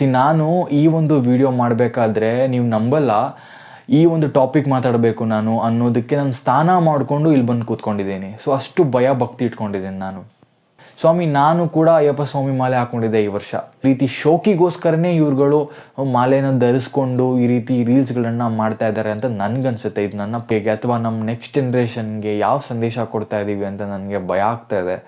C ನಾನು ಈ ಒಂದು ವಿಡಿಯೋ ಮಾಡಬೇಕಾದ್ರೆ ನೀವು ನಂಬಲ್ಲ. ಈ ಒಂದು ಟಾಪಿಕ್ ಮಾತಾಡಬೇಕು ನಾನು ಅನ್ನೋದಕ್ಕೆ ನಾನು ಸ್ಥಾನ ಮಾಡಿಕೊಂಡು ಇಲ್ಲಿ ಬಂದು ಕೂತ್ಕೊಂಡಿದ್ದೀನಿ. ಸೊ ಅಷ್ಟು ಭಯ, ಭಕ್ತಿ ಇಟ್ಕೊಂಡಿದ್ದೀನಿ ನಾನು. ಸ್ವಾಮಿ, ನಾನು ಕೂಡ ಅಯ್ಯಪ್ಪ ಸ್ವಾಮಿ ಮಾಲೆ ಹಾಕೊಂಡಿದ್ದೆ ಈ ವರ್ಷ. ರೀತಿ ಶೋಕಿಗೋಸ್ಕರನೇ ಇವ್ರುಗಳು ಮಾಲೆನ ಧರಿಸ್ಕೊಂಡು ಈ ರೀತಿ ರೀಲ್ಸ್ಗಳನ್ನು ಮಾಡ್ತಾ ಇದ್ದಾರೆ ಅಂತ ನನ್ಗನ್ಸುತ್ತೆ. ಇದು ನನ್ನ ಪೇಗೆ ಅಥವಾ ನಮ್ಮ ನೆಕ್ಸ್ಟ್ ಜನ್ರೇಷನ್ಗೆ ಯಾವ ಸಂದೇಶ ಕೊಡ್ತಾ ಇದ್ದೀವಿ ಅಂತ ನನಗೆ ಭಯ ಆಗ್ತಾ ಇದೆ.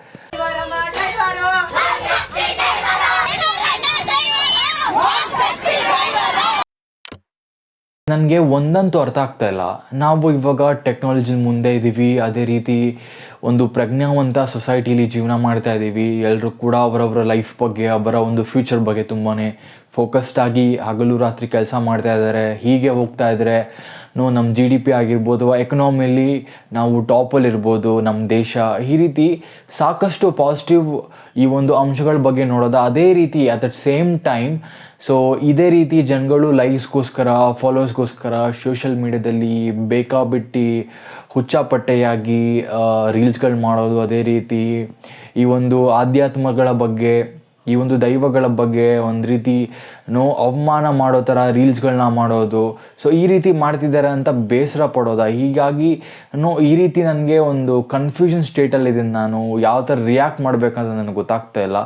ನನಗೆ ಒಂದಂತೂ ಅರ್ಥ ಆಗ್ತಾ ಇಲ್ಲ. ನಾವು ಇವಾಗ ಟೆಕ್ನಾಲಜಿ ಮುಂದೆ ಇದ್ದೀವಿ ಅದೇ ರೀತಿ ಒಂದು ಪ್ರಜ್ಞಾವಂತ ಸೊಸೈಟಿಲಿ ಜೀವನ ಮಾಡ್ತಾ ಇದ್ದೀವಿ ಎಲ್ಲರೂ ಕೂಡ ಅವರವರ ಲೈಫ್ ಬಗ್ಗೆ, ಅವರ ಒಂದು ಫ್ಯೂಚರ್ ಬಗ್ಗೆ ತುಂಬಾ ಫೋಕಸ್ಡ್ ಆಗಿ ಹಗಲು ರಾತ್ರಿ ಕೆಲಸ ಮಾಡ್ತಾ ಇದ್ದಾರೆ. ಹೀಗೆ ಹೋಗ್ತಾ ಇದ್ದಾರೆ ನೋ ನಮ್ಮ ಜಿ ಡಿ ಪಿ ಆಗಿರ್ಬೋದು ಎಕನಾಮಿಲಿ ನಾವು ಟಾಪಲ್ಲಿ ಇರ್ಬೋದು, ನಮ್ಮ ದೇಶ. ಈ ರೀತಿ ಸಾಕಷ್ಟು ಪಾಸಿಟಿವ್ ಈ ಒಂದು ಅಂಶಗಳ ಬಗ್ಗೆ ನೋಡೋದು ಅದೇ ರೀತಿ at the same time so ಇದೇ ರೀತಿ ಜನಗಳು ಲೈಕ್ಸ್ಗೋಸ್ಕರ ಫಾಲೋವರ್ಸ್ಗೋಸ್ಕರ ಸೋಷಿಯಲ್ ಮೀಡ್ಯಾದಲ್ಲಿ ಬೇಕಾಬಿಟ್ಟು ಹುಚ್ಚಾಪಟ್ಟೆಯಾಗಿ ರೀಲ್ಸ್ಗಳು ಮಾಡೋದು ಅದೇ ರೀತಿ. ಈ ಒಂದು ಆಧ್ಯಾತ್ಮಗಳ ಬಗ್ಗೆ ಈ ಒಂದು ದೈವಗಳ ಬಗ್ಗೆ ಒಂದು ರೀತಿ ನೋ ಅವಮಾನ ಮಾಡೋ ಥರ ರೀಲ್ಸ್ಗಳನ್ನ ಮಾಡೋದು. ಸೊ ಈ ರೀತಿ ಮಾಡ್ತಿದ್ದಾರೆ ಅಂತ ಬೇಸರ ಪಡೋದ? ಹೀಗಾಗಿ ನೋ ಈ ರೀತಿ ನನಗೆ ಒಂದು ಕನ್ಫ್ಯೂಷನ್ ಸ್ಟೇಟಲ್ಲಿದ್ದೀನಿ ನಾನು. ಯಾವ ಥರ ರಿಯಾಕ್ಟ್ ಮಾಡಬೇಕಂತ ನನಗೆ ಗೊತ್ತಾಗ್ತಾ ಇಲ್ಲ.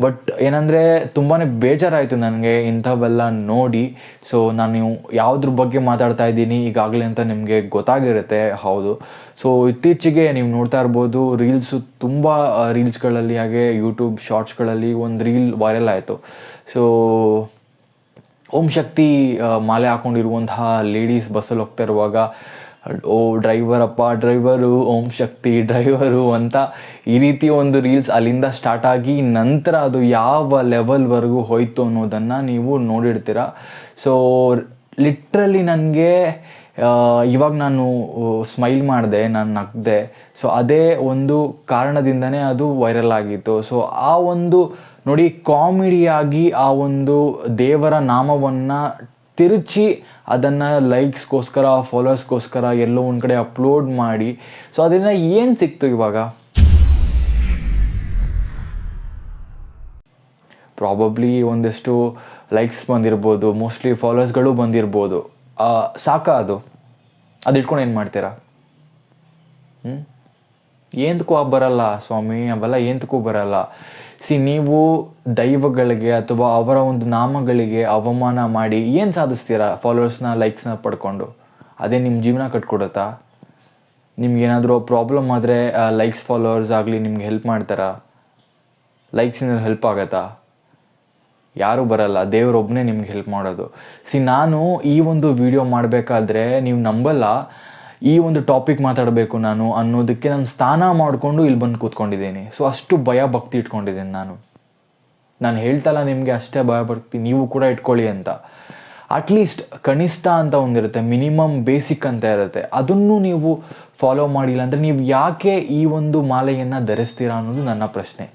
ಬಟ್ ಏನಂದರೆ ತುಂಬಾ ಬೇಜಾರಾಯಿತು ನನಗೆ ಇಂಥವೆಲ್ಲ ನೋಡಿ. ಸೊ ನಾನು ಯಾವುದ್ರ ಬಗ್ಗೆ ಮಾತಾಡ್ತಾ ಇದ್ದೀನಿ ಈಗಾಗಲೇ ಅಂತ ನಿಮಗೆ ಗೊತ್ತಾಗಿರುತ್ತೆ. ಹೌದು. ಸೊ ಇತ್ತೀಚೆಗೆ ನೀವು ನೋಡ್ತಾ ಇರ್ಬೋದು ರೀಲ್ಸು ತುಂಬ ರೀಲ್ಸ್ಗಳಲ್ಲಿ ಹಾಗೆ ಯೂಟ್ಯೂಬ್ ಶಾರ್ಟ್ಸ್ಗಳಲ್ಲಿ ಒಂದು ರೀಲ್ ವೈರಲ್ ಆಯಿತು. ಸೊ ಓಂ ಶಕ್ತಿ ಮಾಲೆ ಹಾಕ್ಕೊಂಡಿರುವಂತಹ ಲೇಡೀಸ್ ಬಸ್ಸಲ್ಲಿ ಹೋಗ್ತಾ ಇರುವಾಗ ಓ ಡ್ರೈವರ್ ಅಪ್ಪ ಡ್ರೈವರು ಓಂ ಶಕ್ತಿ ಡ್ರೈವರು ಅಂತ ಈ ರೀತಿ ಒಂದು ರೀಲ್ಸ್ ಅಲ್ಲಿಂದ ಸ್ಟಾರ್ಟ್ ಆಗಿ ನಂತರ ಅದು ಯಾವ ಲೆವೆಲ್ವರೆಗೂ ಹೋಯ್ತು ಅನ್ನೋದನ್ನು ನೀವು ನೋಡಿರ್ತೀರ. ಸೊ ಲಿಟ್ರಲಿ ನನಗೆ ಇವಾಗ ನಾನು ಸ್ಮೈಲ್ ಮಾಡಿದೆ, ನಾನು ನಗ್ದೆ. ಸೊ ಅದೇ ಒಂದು ಕಾರಣದಿಂದನೇ ಅದು ವೈರಲ್ ಆಗಿತ್ತು. ಸೊ ಆ ಒಂದು ನೋಡಿ ಕಾಮಿಡಿಯಾಗಿ ಆ ಒಂದು ದೇವರ ನಾಮವನ್ನು ತಿರುಚಿ ಅದನ್ನು ಲೈಕ್ಸ್ಗೋಸ್ಕರ, ಫಾಲೋವರ್ಸ್ಗೋಸ್ಕರ ಎಲ್ಲೋ ಒಂದು ಕಡೆ ಅಪ್ಲೋಡ್ ಮಾಡಿ. ಸೊ ಅದರಿಂದ ಏನು ಸಿಕ್ತು ಇವಾಗ? ಪ್ರಾಬಬ್ಲಿ ಒಂದಿಷ್ಟು ಲೈಕ್ಸ್ ಬಂದಿರ್ಬೋದು ಮೋಸ್ಟ್ಲಿ ಫಾಲೋವರ್ಸ್ಗಳು ಬಂದಿರ್ಬೋದು. ಸಾಕ ಅದು. ಅದು ಇಟ್ಕೊಂಡು ಏನು ಮಾಡ್ತೀರಾ? ಹ್ಞೂ ಏನಕ್ಕೂ ಬರಲ್ಲ ಸ್ವಾಮಿ, ಅವೆಲ್ಲ ಏನಕ್ಕೂ ಬರಲ್ಲ. ಸಿ, ನೀವು ದೈವಗಳಿಗೆ ಅಥವಾ ಅವರ ಒಂದು ನಾಮಗಳಿಗೆ ಅವಮಾನ ಮಾಡಿ ಏನು ಸಾಧಿಸ್ತೀರಾ ಫಾಲೋವರ್ಸ್ನ ಲೈಕ್ಸ್ನ ಪಡ್ಕೊಂಡು? ಅದೇ ನಿಮ್ಮ ಜೀವನ ಕಟ್ಕೊಡತ್ತಾ? ನಿಮ್ಗೇನಾದರೂ ಪ್ರಾಬ್ಲಮ್ ಆದರೆ ಲೈಕ್ಸ್ ಫಾಲೋವರ್ಸ್ ಆಗಲಿ ನಿಮ್ಗೆ ಹೆಲ್ಪ್ ಮಾಡ್ತಾರಾ? ಲೈಕ್ಸಿಂದ ಹೆಲ್ಪ್ ಆಗತ್ತಾ? ಯಾರೂ ಬರಲ್ಲ ದೇವರೊಬ್ಬನೇ ನಿಮ್ಗೆ ಹೆಲ್ಪ್ ಮಾಡೋದು. ಸಿ, ನಾನು ಈ ಒಂದು ವಿಡಿಯೋ ಮಾಡಬೇಕಾದ್ರೆ ನೀವು ನಂಬಲ್ಲ ಈ ಒಂದು ಟಾಪಿಕ್ ಮಾತಾಡಬೇಕು ನಾನು ಅನ್ನೋದಕ್ಕೆ ನಾನು ಸ್ಥಾನ ಮಾಡಿಕೊಂಡು ಇಲ್ಲಿ ಬಂದು ಕೂತ್ಕೊಂಡಿದ್ದೀನಿ. ಸೊ ಅಷ್ಟು ಭಯ ಭಕ್ತಿ ಇಟ್ಕೊಂಡಿದ್ದೀನಿ ನಾನು. ನಾನು ಹೇಳ್ತಲ್ಲ ನಿಮಗೆ ಅಷ್ಟೇ ಭಯ ಭಕ್ತಿ, ನೀವು ಕೂಡ ಇಟ್ಕೊಳ್ಳಿ ಅಂತ. ಅಟ್ಲೀಸ್ಟ್ ಕನಿಷ್ಠ ಅಂತ ಒಂದಿರುತ್ತೆ, ಮಿನಿಮಮ್ ಬೇಸಿಕ್ ಅಂತ ಇರುತ್ತೆ. ಅದನ್ನು ನೀವು ಫಾಲೋ ಮಾಡಿಲ್ಲ ಅಂದರೆ ನೀವು ಯಾಕೆ ಈ ಒಂದು ಮಾಲೆಯನ್ನು ಧರಿಸ್ತೀರಾ ಅನ್ನೋದು ನನ್ನ ಪ್ರಶ್ನೆ.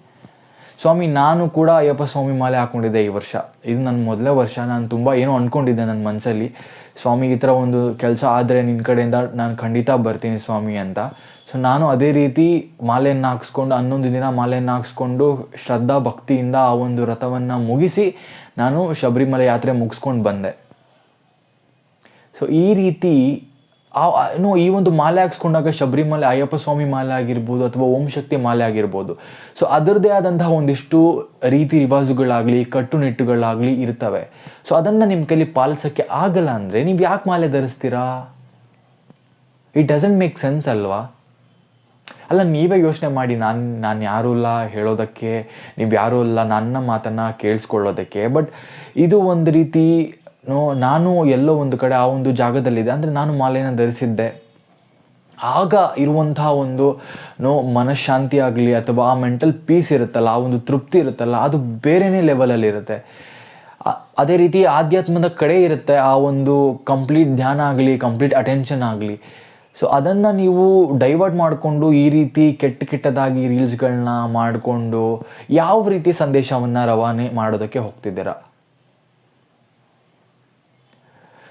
ಸ್ವಾಮಿ, ನಾನು ಕೂಡ ಅಯ್ಯಪ್ಪ ಸ್ವಾಮಿ ಮಾಲೆ ಹಾಕೊಂಡಿದ್ದೆ ಈ ವರ್ಷ. ಇದು ನನ್ನ ಮೊದಲೇ ವರ್ಷ. ನಾನು ತುಂಬ ಏನೋ ಅಂದ್ಕೊಂಡಿದ್ದೆ ನನ್ನ ಮನಸ್ಸಲ್ಲಿ ಸ್ವಾಮಿ ಈ ಥರ ಒಂದು ಕೆಲಸ ಆದರೆ ನಿನ್ನ ಕಡೆಯಿಂದ ನಾನು ಖಂಡಿತ ಬರ್ತೀನಿ ಸ್ವಾಮಿ ಅಂತ. ಸೊ ನಾನು ಅದೇ ರೀತಿ ಮಾಲೆಯನ್ನು ಹಾಕ್ಸ್ಕೊಂಡು, ಹನ್ನೊಂದು ದಿನ ಮಾಲೆಯನ್ನು ಹಾಕ್ಸ್ಕೊಂಡು ಶ್ರದ್ಧಾ ಭಕ್ತಿಯಿಂದ ಆ ಒಂದು ರಥವನ್ನು ಮುಗಿಸಿ ನಾನು ಶಬರಿಮಲೆ ಯಾತ್ರೆ ಮುಗಿಸ್ಕೊಂಡು ಬಂದೆ. ಸೊ ಈ ರೀತಿ ಆ- ಏನೋ ಈ ಒಂದು ಮಾಲೆ ಹಾಕ್ಸ್ಕೊಂಡಾಗ ಶಬರಿಮಲೆ ಅಯ್ಯಪ್ಪ ಸ್ವಾಮಿ ಮಾಲೆ ಆಗಿರ್ಬೋದು ಅಥವಾ ಓಂ ಶಕ್ತಿ ಮಾಲೆ ಆಗಿರ್ಬೋದು. ಸೊ ಅದರದೇ ಆದಂತಹ ಒಂದಿಷ್ಟು ರೀತಿ ರಿವಾಜುಗಳಾಗಲಿ, ಕಟ್ಟುನಿಟ್ಟುಗಳಾಗಲಿ ಇರ್ತವೆ. ಸೊ ಅದನ್ನು ನಿಮ್ಮ ಕೈಲಿ ಪಾಲಿಸೋಕ್ಕೆ ಆಗಲ್ಲ ಅಂದರೆ ನೀವು ಯಾಕೆ ಮಾಲೆ ಧರಿಸ್ತೀರಾ? ಇಟ್ ಡಸಂಟ್ ಮೇಕ್ ಸೆನ್ಸ್ ಅಲ್ವಾ? ಅಲ್ಲ, ನೀವೇ ಯೋಚನೆ ಮಾಡಿ. ನಾನು ನಾನು ಯಾರೂ ಇಲ್ಲ ಹೇಳೋದಕ್ಕೆ, ನೀವು ಯಾರೂ ಇಲ್ಲ ನನ್ನ ಮಾತನ್ನು ಕೇಳಿಸ್ಕೊಳ್ಳೋದಕ್ಕೆ. ಬಟ್ ಇದು ಒಂದು ರೀತಿ ನೋ, ನಾನು ಎಲ್ಲೋ ಒಂದು ಕಡೆ ಆ ಒಂದು ಜಾಗದಲ್ಲಿದೆ ಅಂದರೆ ನಾನು ಮಾಲೆಯನ್ನು ಧರಿಸಿದ್ದೆ. ಆಗ ಇರುವಂತಹ ಒಂದು, ನೋ, ಮನಃಶಾಂತಿ ಆಗಲಿ ಅಥವಾ ಆ ಮೆಂಟಲ್ ಪೀಸ್ ಇರುತ್ತಲ್ಲ, ಆ ಒಂದು ತೃಪ್ತಿ ಇರುತ್ತಲ್ಲ, ಅದು ಬೇರೆನೇ ಲೆವೆಲಲ್ಲಿರುತ್ತೆ ಅದೇ ರೀತಿ ಆಧ್ಯಾತ್ಮದ ಕಡೆ ಇರುತ್ತೆ ಆ ಒಂದು ಕಂಪ್ಲೀಟ್ ಧ್ಯಾನ ಆಗಲಿ ಕಂಪ್ಲೀಟ್ ಅಟೆನ್ಷನ್ ಆಗಲಿ. ಸೊ ಅದನ್ನು ನೀವು ಡೈವರ್ಟ್ ಮಾಡಿಕೊಂಡು ಈ ರೀತಿ ಕೆಟ್ಟ ಕೆಟ್ಟದಾಗಿ ರೀಲ್ಸ್ಗಳನ್ನ ಮಾಡಿಕೊಂಡು ಯಾವ ರೀತಿ ಸಂದೇಶವನ್ನು ರವಾನೆ ಮಾಡೋದಕ್ಕೆ ಹೋಗ್ತಿದ್ದೀರಾ?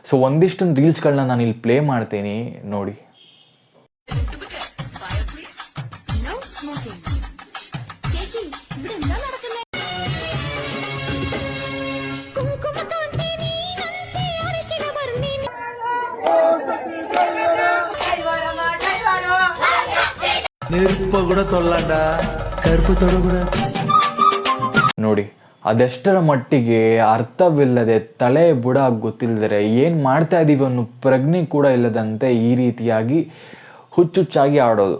ಸೊ ಒಂದಿಷ್ಟೊಂದು ರೀಲ್ಸ್ಗಳನ್ನ ನಾನು ಇಲ್ಲಿ ಪ್ಲೇ ಮಾಡ್ತೀನಿ ನೋಡಿ. కూడా తొల్లంట కరుపు తొడ కూడా ನೋಡಿ. ಅದೆಷ್ಟರ ಮಟ್ಟಿಗೆ ಅರ್ಥವಿಲ್ಲದೆ ತಲೆ ಬುಡ ಗೊತ್ತಿಲ್ಲದರೆ ಏನು ಮಾಡ್ತಾ ಇದ್ದೀವಿ ಅನ್ನೋ ಪ್ರಜ್ಞೆ ಕೂಡ ಇಲ್ಲದಂತೆ ಈ ರೀತಿಯಾಗಿ ಹುಚ್ಚುಚ್ಚಾಗಿ ಆಡೋದು.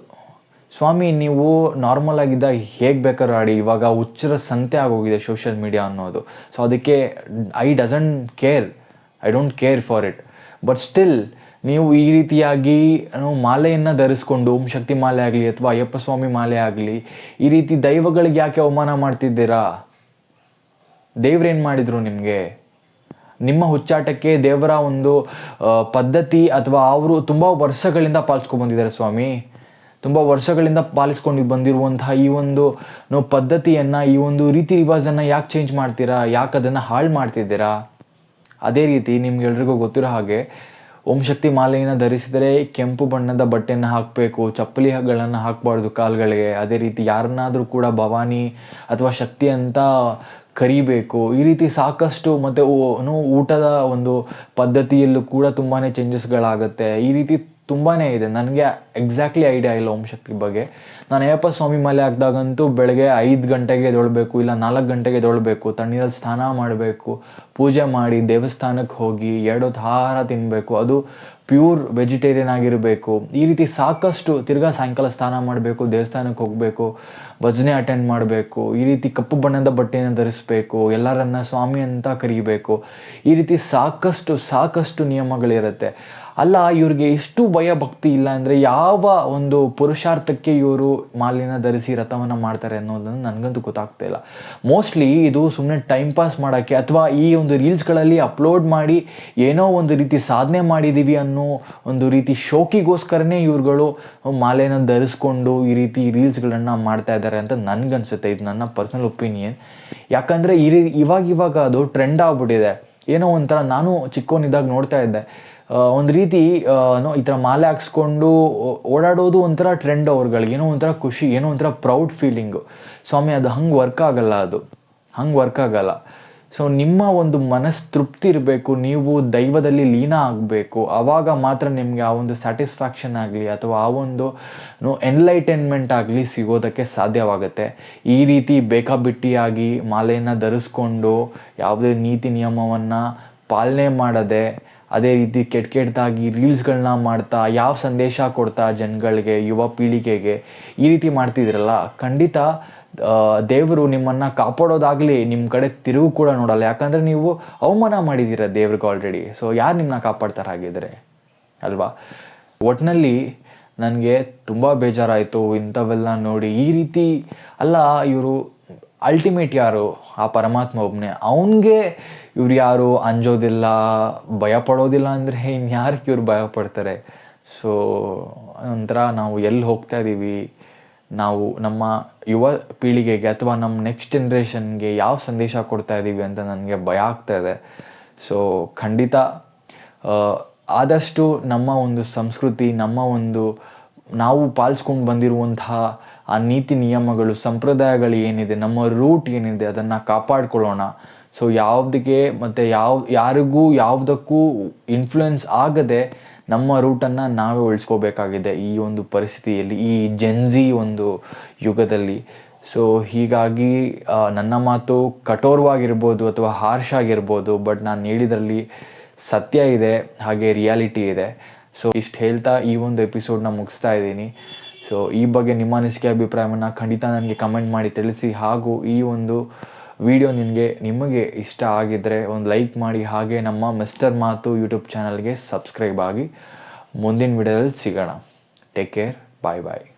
ಸ್ವಾಮಿ, ನೀವು ನಾರ್ಮಲ್ ಆಗಿದ್ದಾಗ ಹೇಗೆ ಬೇಕಾದ್ರೂ ಆಡಿ, ಇವಾಗ ಹುಚ್ಚರ ಸಂತೆ ಆಗೋಗಿದೆ ಸೋಷಿಯಲ್ ಮೀಡಿಯಾ ಅನ್ನೋದು. ಸೊ ಅದಕ್ಕೆ I doesn't care I don't care for it but still ನೀವು ಈ ರೀತಿಯಾಗಿ ಮಾಲೆಯನ್ನು ಧರಿಸ್ಕೊಂಡು, ಓಂ ಶಕ್ತಿ ಮಾಲೆ ಆಗಲಿ ಅಥವಾ ಅಯ್ಯಪ್ಪ ಸ್ವಾಮಿ ಮಾಲೆ ಆಗಲಿ, ಈ ರೀತಿ ದೈವಗಳಿಗೆ ಯಾಕೆ ಅವಮಾನ ಮಾಡ್ತಿದ್ದೀರಾ? ದೇವ್ರೇನು ಮಾಡಿದರು ನಿಮಗೆ? ನಿಮ್ಮ ಹುಚ್ಚಾಟಕ್ಕೆ ದೇವರ ಒಂದು ಪದ್ಧತಿ ಅಥವಾ ಅವರು ತುಂಬ ವರ್ಷಗಳಿಂದ ಪಾಲಿಸ್ಕೊಂಡು ಬಂದಿದ್ದಾರೆ ಸ್ವಾಮಿ. ತುಂಬ ವರ್ಷಗಳಿಂದ ಪಾಲಿಸ್ಕೊಂಡು ಬಂದಿರುವಂತಹ ಈ ಒಂದು, ನೋ, ಪದ್ಧತಿಯನ್ನು, ಈ ಒಂದು ರೀತಿ ರಿವಾಜನ್ನು ಯಾಕೆ ಚೇಂಜ್ ಮಾಡ್ತೀರಾ? ಯಾಕೆ ಅದನ್ನು ಹಾಳು ಮಾಡ್ತಿದ್ದೀರಾ? ಅದೇ ರೀತಿ ನಿಮ್ಗೆಲ್ರಿಗೂ ಗೊತ್ತಿರೋ ಹಾಗೆ, ಓಂ ಶಕ್ತಿ ಮಾಲೆಯನ್ನು ಧರಿಸಿದರೆ ಕೆಂಪು ಬಣ್ಣದ ಬಟ್ಟೆಯನ್ನು ಹಾಕಬೇಕು, ಚಪ್ಪಲಿಗಳನ್ನು ಹಾಕಬಾರ್ದು ಕಾಲುಗಳಿಗೆ. ಅದೇ ರೀತಿ ಯಾರನ್ನಾದರೂ ಕೂಡ ಭವಾನಿ ಅಥವಾ ಶಕ್ತಿ ಅಂತ ಕರಿಬೇಕು. ಈ ರೀತಿ ಸಾಕಷ್ಟು ಮತ್ತು ಊಟದ ಒಂದು ಪದ್ಧತಿಯಲ್ಲೂ ಕೂಡ ತುಂಬಾ ಚೇಂಜಸ್ಗಳಾಗುತ್ತೆ ಈ ರೀತಿ ತುಂಬಾ ಇದೆ. ನನಗೆ ಎಕ್ಸಾಕ್ಟ್ಲಿ ಐಡಿಯಾ ಇಲ್ಲ ಓಂ ಶಕ್ತಿ ಬಗ್ಗೆ. ನಾನು ಅಯ್ಯಪ್ಪ ಸ್ವಾಮಿ ಮಲೆ ಹಾಕಿದಾಗಂತೂ ಬೆಳಗ್ಗೆ ಐದು ಗಂಟೆಗೆ ಎದ್ದೇಳಬೇಕು, ಇಲ್ಲ ನಾಲ್ಕು ಗಂಟೆಗೆ ಎದ್ದೇಳಬೇಕು, ತಣ್ಣೀರಲ್ಲಿ ಸ್ನಾನ ಮಾಡಬೇಕು, ಪೂಜೆ ಮಾಡಿ ದೇವಸ್ಥಾನಕ್ಕೆ ಹೋಗಿ ಎರಡೊತ್ತು ಆಹಾರ ತಿನ್ನಬೇಕು ಅದು ಪ್ಯೂರ್ ವೆಜಿಟೇರಿಯನ್ ಆಗಿರಬೇಕು. ಈ ರೀತಿ ಸಾಕಷ್ಟು ತಿರ್ಗಾ ಸಾಯಂಕಾಲ ಸ್ನಾನ ಮಾಡಬೇಕು ದೇವಸ್ಥಾನಕ್ಕೆ ಹೋಗಬೇಕು, ಭಜನೆ ಅಟೆಂಡ್ ಮಾಡಬೇಕು, ಈ ರೀತಿ ಕಪ್ಪು ಬಣ್ಣದ ಬಟ್ಟೆಯನ್ನು ಧರಿಸಬೇಕು, ಎಲ್ಲರನ್ನ ಸ್ವಾಮಿ ಅಂತ ಕರೀಬೇಕು. ಈ ರೀತಿ ಸಾಕಷ್ಟು ಸಾಕಷ್ಟು ನಿಯಮಗಳಿರುತ್ತೆ. ಅಲ್ಲ, ಇವ್ರಿಗೆ ಎಷ್ಟು ಭಯ ಭಕ್ತಿ ಇಲ್ಲ ಅಂದರೆ ಯಾವ ಒಂದು ಪುರುಷಾರ್ಥಕ್ಕೆ ಇವರು ಮಾಲಿನ ಧರಿಸಿ ರಥವನ್ನು ಮಾಡ್ತಾರೆ ಅನ್ನೋದನ್ನು ನನಗಂತೂ ಗೊತ್ತಾಗ್ತಾ ಇಲ್ಲ. ಮೋಸ್ಟ್ಲಿ ಇದು ಸುಮ್ಮನೆ ಟೈಮ್ ಪಾಸ್ ಮಾಡೋಕ್ಕೆ ಅಥವಾ ಈ ಒಂದು ರೀಲ್ಸ್ಗಳಲ್ಲಿ ಅಪ್ಲೋಡ್ ಮಾಡಿ ಏನೋ ಒಂದು ರೀತಿ ಸಾಧನೆ ಮಾಡಿದ್ದೀವಿ ಅನ್ನೋ ಒಂದು ರೀತಿ ಶೋಕಿಗೋಸ್ಕರನೇ ಇವ್ರುಗಳು ಮಾಲೆನ ಧರಿಸ್ಕೊಂಡು ಈ ರೀತಿ ರೀಲ್ಸ್ಗಳನ್ನು ಮಾಡ್ತಾ ಇದ್ದಾರೆ ಅಂತ ನನಗನ್ಸುತ್ತೆ. ಇದು ನನ್ನ ಪರ್ಸನಲ್ ಒಪಿನಿಯನ್ ಯಾಕಂದರೆ ಈ ರೀ ಇವಾಗ ಇವಾಗ ಅದು ಟ್ರೆಂಡ್ ಆಗ್ಬಿಟ್ಟಿದೆ. ಏನೋ ಒಂಥರ ನಾನು ಚಿಕ್ಕವನಿದ್ದಾಗ ನೋಡ್ತಾ ಇದ್ದೆ. ಒಂದು ರೀತಿ ಏನೋ ಈ ಥರ ಮಾಲೆ ಹಾಕ್ಸ್ಕೊಂಡು ಓಡಾಡೋದು ಒಂಥರ ಟ್ರೆಂಡ್ ಅವ್ರುಗಳಿಗೆ. ಏನೋ ಒಂಥರ ಖುಷಿ, ಏನೋ ಒಂಥರ ಪ್ರೌಡ್ ಫೀಲಿಂಗು ಸ್ವಾಮಿ, ಅದು ಹಂಗೆ ವರ್ಕ್ ಆಗಲ್ಲ ಅದು. ಹಂಗೆ ವರ್ಕ್ ಆಗಲ್ಲ. ಸೊ ನಿಮ್ಮ ಒಂದು ಮನಸ್ಸು ತೃಪ್ತಿ ಇರಬೇಕು, ನೀವು ದೈವದಲ್ಲಿ ಲೀನ ಆಗಬೇಕು. ಆವಾಗ ಮಾತ್ರ ನಿಮಗೆ ಆ ಒಂದು ಸ್ಯಾಟಿಸ್ಫ್ಯಾಕ್ಷನ್ ಆಗಲಿ, ಅಥವಾ ಆ ಒಂದು ಎನ್ಲೈಟೈನ್ಮೆಂಟ್ ಆಗಲಿ ಸಿಗೋದಕ್ಕೆ ಸಾಧ್ಯವಾಗುತ್ತೆ. ಈ ರೀತಿ ಬೇಕಾಬಿಟ್ಟಿಯಾಗಿ ಮಾಲೆಯನ್ನು ಧರಿಸ್ಕೊಂಡು, ಯಾವುದೇ ನೀತಿ ನಿಯಮವನ್ನು ಪಾಲನೆ ಮಾಡದೆ ಅದೇ ರೀತಿ ಕೆಟ್ಟ ಕೆಟ್ಟದಾಗಿ ರೀಲ್ಸ್ಗಳನ್ನ ಮಾಡ್ತಾ, ಯಾವ ಸಂದೇಶ ಕೊಡ್ತಾ ಜನಗಳಿಗೆ, ಯುವ ಪೀಳಿಗೆಗೆ ಈ ರೀತಿ ಮಾಡ್ತಿದ್ರಲ್ಲ, ಖಂಡಿತ ದೇವರು ನಿಮ್ಮನ್ನು ಕಾಪಾಡೋದಾಗಲಿ ನಿಮ್ಮ ಕಡೆ ತಿರುವು ಕೂಡ ನೋಡಲ್ಲ. ಯಾಕಂದರೆ ನೀವು ಅವಮಾನ ಮಾಡಿದ್ದೀರ ದೇವ್ರಿಗೆ ಆಲ್ರೆಡಿ ಸೊ ಯಾರು ನಿಮ್ಮನ್ನ ಕಾಪಾಡ್ತಾರೆ ಹಾಗಿದ್ರೆ? ಅಲ್ವಾ? ಒಟ್ಟಿನಲ್ಲಿ ನನಗೆ ತುಂಬ ಬೇಜಾರಾಯಿತು ಇಂಥವೆಲ್ಲ ನೋಡಿ. ಈ ರೀತಿ ಅಲ್ಲ ಇವರು ಅಲ್ಟಿಮೇಟ್ ಯಾರು? ಆ ಪರಮಾತ್ಮ ಒಬ್ಬನೇ ಅವನಿಗೆ ಇವ್ರು ಯಾರು? ಅಂಜೋದಿಲ್ಲ ಭಯ ಪಡೋದಿಲ್ಲ ಅಂದರೆ ಇನ್ಯಾರಕ್ಕೆ ಇವ್ರು ಭಯ ಪಡ್ತಾರೆ ಸೊ ನಂತರ ನಾವು ಎಲ್ಲಿ ಹೋಗ್ತಾ ಇದ್ದೀವಿ ನಾವು ನಮ್ಮ ಯುವ ಪೀಳಿಗೆಗೆ ಅಥವಾ ನಮ್ಮ ನೆಕ್ಸ್ಟ್ ಜನ್ರೇಷನ್ಗೆ ಯಾವ ಸಂದೇಶ ಕೊಡ್ತಾ ಇದ್ದೀವಿ ಅಂತ ನನಗೆ ಭಯ ಆಗ್ತಾ ಇದೆ. ಸೊ ಖಂಡಿತ ಆದಷ್ಟು ನಮ್ಮ ಒಂದು ಸಂಸ್ಕೃತಿ, ನಮ್ಮ ಒಂದು ನಾವು ಪಾಲಿಸ್ಕೊಂಡು ಬಂದಿರುವಂತಹ ಆ ನೀತಿ ನಿಯಮಗಳು, ಸಂಪ್ರದಾಯಗಳು ಏನಿದೆ, ನಮ್ಮ ರೂಟ್ ಏನಿದೆ, ಅದನ್ನು ಕಾಪಾಡ್ಕೊಳ್ಳೋಣ. ಸೊ ಯಾವುದಕ್ಕೆ ಮತ್ತು ಯಾವ, ಯಾರಿಗೂ ಯಾವುದಕ್ಕೂ ಇನ್ಫ್ಲುಯೆನ್ಸ್ ಆಗದೆ ನಮ್ಮ ರೂಟನ್ನು ನಾವೇ ಉಳಿಸ್ಕೋಬೇಕಾಗಿದೆ ಈ ಒಂದು ಪರಿಸ್ಥಿತಿಯಲ್ಲಿ, ಈ ಜೆನ್ಜಿ ಒಂದು ಯುಗದಲ್ಲಿ. ಸೊ ಹೀಗಾಗಿ ನನ್ನ ಮಾತು ಕಠೋರವಾಗಿರ್ಬೋದು ಅಥವಾ ಹಾರ್ಷ್ ಆಗಿರ್ಬೋದು ಬಟ್ ನಾನು ಹೇಳಿದ್ರಲ್ಲಿ ಸತ್ಯ ಇದೆ, ಹಾಗೆ ರಿಯಾಲಿಟಿ ಇದೆ. ಸೊ ಇಷ್ಟು ಹೇಳ್ತಾ ಈ ಒಂದು ಎಪಿಸೋಡ್ನ ಮುಗಿಸ್ತಾ ಇದ್ದೀನಿ. ಸೊ ಈ ಬಗ್ಗೆ ನಿಮ್ಮ ಅನಿಸಿಕೆ, ಅಭಿಪ್ರಾಯವನ್ನು ಖಂಡಿತ ನನಗೆ ಕಮೆಂಟ್ ಮಾಡಿ ತಿಳಿಸಿ. ಹಾಗೂ ಈ ಒಂದು ವಿಡಿಯೋ ನಿಮಗೆ ನಿಮಗೆ ಇಷ್ಟ ಆಗಿದ್ದರೆ ಒಂದು ಲೈಕ್ ಮಾಡಿ. ಹಾಗೆ ನಮ್ಮ ಮಿಸ್ಟರ್ ಮಾತು ಯೂಟ್ಯೂಬ್ ಚಾನಲ್ಗೆ ಸಬ್ಸ್ಕ್ರೈಬ್ ಆಗಿ. ಮುಂದಿನ ವಿಡಿಯೋದಲ್ಲಿ ಸಿಗೋಣ. ಟೇಕ್ ಕೇರ್ ಬಾಯ್ ಬಾಯ್